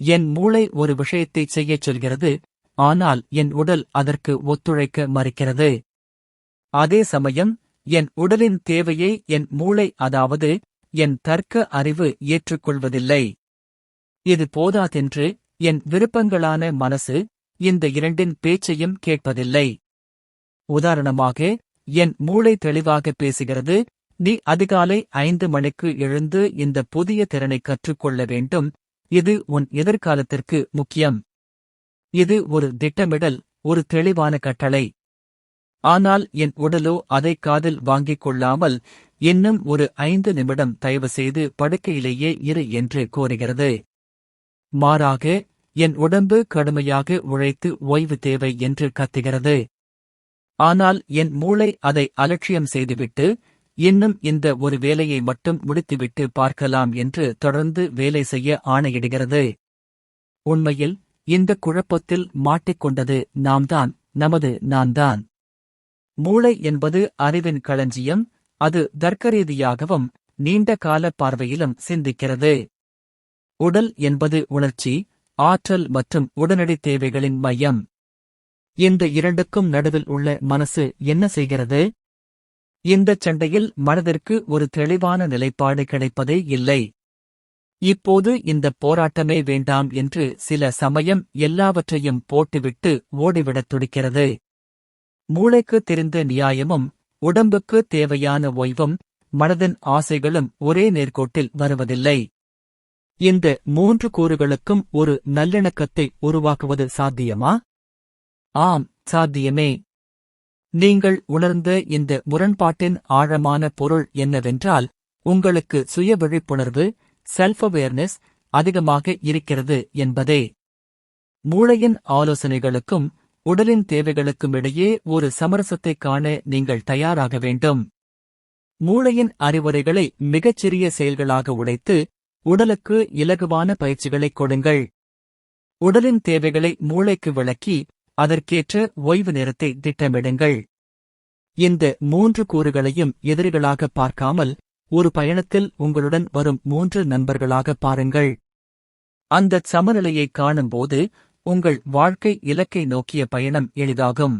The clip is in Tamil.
என் மூளை ஒரு விஷயத்தை செய்யச் சொல்கிறது ஆனால் என் உடல் அதற்கு ஒத்துழைக்க மறுக்கிறது. அதே சமயம் என் உடலின் தேவையை என் மூளை அதாவது என் தர்க்க அறிவு ஏற்றுக்கொள்வதில்லை. இது போதாதென்று என் விருப்பங்களான மனசு இந்த இரண்டின் பேச்சையும் கேட்பதில்லை. உதாரணமாக என் மூளை தெளிவாக பேசுகிறது நீ அதிகாலை ஐந்து மணிக்கு எழுந்து இந்த புதிய திறனை கற்றுக்கொள்ள வேண்டும் இது உன் எதிர்காலத்திற்கு முக்கியம்? இது ஒரு திட்டமிடல் ஒரு தெளிவான கட்டளை? ஆனால் என் உடலோ அதை காதில் வாங்கிக் கொள்ளாமல் இன்னும் ஒரு ஐந்து நிமிடம் தயவு செய்து படுக்கையிலேயே இரு என்று கோருகிறது. மாறாக என் உடம்பு கடுமையாக உழைத்து ஓய்வு தேவை என்று கத்துகிறது. ஆனால் என் மூளை அதை அலட்சியம் செய்துவிட்டு இன்னும் இந்த ஒரு வேலையை மட்டும் முடித்துவிட்டு பார்க்கலாம் என்று தொடர்ந்து வேலை செய்ய ஆணையிடுகிறது. உண்மையில் இந்த குழப்பத்தில் மாட்டிக்கொண்டது நாம்தான் நமது நான்தான். மூளை என்பது அறிவின் களஞ்சியம் அது தர்க்கரீதியாகவும் நீண்ட கால பார்வையிலும் சிந்திக்கிறது. உடல் என்பது உணர்ச்சி ஆற்றல் மற்றும் உடனடி தேவைகளின் மையம். இந்த இரண்டுக்கும் நடுவில் உள்ள மனசு என்ன செய்கிறது? இந்தச் சண்டையில் மனதிற்கு ஒரு தெளிவான நிலைப்பாடு கிடைப்பதே இல்லை. இப்போது இந்த போராட்டமே வேண்டாம் என்று சில சமயம் எல்லாவற்றையும் போட்டுவிட்டு ஓடிவிடத் துடிக்கிறது. மூளைக்கு தெரிந்த நியாயமும் உடம்புக்கு தேவையான ஓய்வும் மனதின் ஆசைகளும் ஒரே நேர்கோட்டில் வருவதில்லை. இந்த மூன்று கூறுகளுக்கும் ஒரு நல்லிணக்கத்தை உருவாக்குவது சாத்தியமா? ஆம் சாத்தியமே. நீங்கள் உணர்ந்த இந்த முரண்பாட்டின் ஆழமான பொருள் என்னவென்றால் உங்களுக்கு சுய விழிப்புணர்வு செல்ஃப் அவேர்னஸ் அதிகமாக இருக்கிறது என்பதே. மூளையின் ஆலோசனைகளுக்கும் உடலின் தேவைகளுக்கும் இடையே ஒரு சமரசத்தைக் காண நீங்கள் தயாராக வேண்டும். மூளையின் அறிவுரைகளை மிகச்சிறிய செயல்களாக உடைத்து உடலுக்கு இலகுவான பயிற்சிகளைக் கொடுங்கள். உடலின் தேவைகளை மூளைக்கு விளக்கி அதற்கேற்ற ஓய்வு நேரத்தை திட்டமிடுங்கள். இந்த மூன்று கூறுகளையும் எதிரிகளாக பார்க்காமல் ஒரு பயணத்தில் உங்களுடன் வரும் மூன்று நண்பர்களாக பாருங்கள். அந்தச் சமநிலையை காணும்போது உங்கள் வாழ்க்கை இலக்கை நோக்கிய பயணம் எளிதாகும்.